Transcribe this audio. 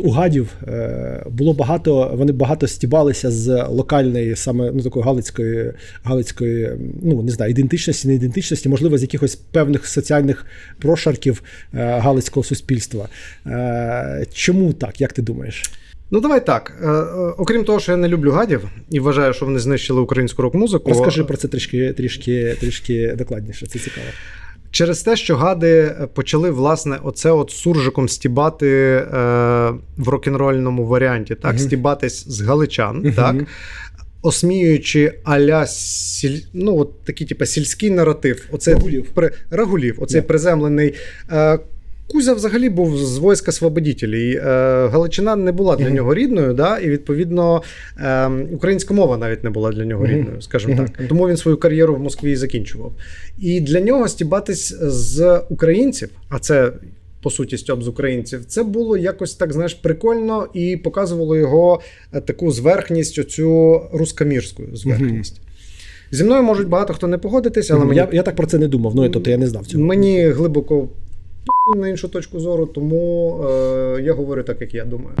У гадів е, було багато, вони багато стібалися з локальної, саме ну такої галицької, галицької, ну не знаю, ідентичності, не ідентичності, можливо, з якихось певних соціальних прошарків е, галицького суспільства. Е, чому так? Як ти думаєш? Ну давай так. Окрім того, що я не люблю гадів і вважаю, що вони знищили українську рок-музику. Розкажи про це трішки, трішки, трішки докладніше. Це цікаво. Через те, що гади почали власне оце от суржиком стібати е, в рок-н-рольному варіанті, так, Мгм. стібатись з галичан, Мгм. так, осміюючи аля сіль, ну, от такий, типу, сільський наратив. Оце Рагулів. При, рагулів, оцей yeah. приземлений. Е, Кузя взагалі був з війська свободітелів. Е, Галичина не була для нього рідною, да, і відповідно е, українська мова навіть не була для нього рідною, скажімо так. Тому він свою кар'єру в Москві і закінчував. І для нього стібатись з українців, а це по суті стьоб з українців, це було якось так, знаєш, прикольно і показувало його е, таку зверхність, оцю рускомірську зверхність. Зі мною можуть багато хто не погодитись, але мені, я, я так про це не думав. Ну тобто я не знав цього. мені глибоко на іншу точку зору, тому е, я говорю так, як я думаю.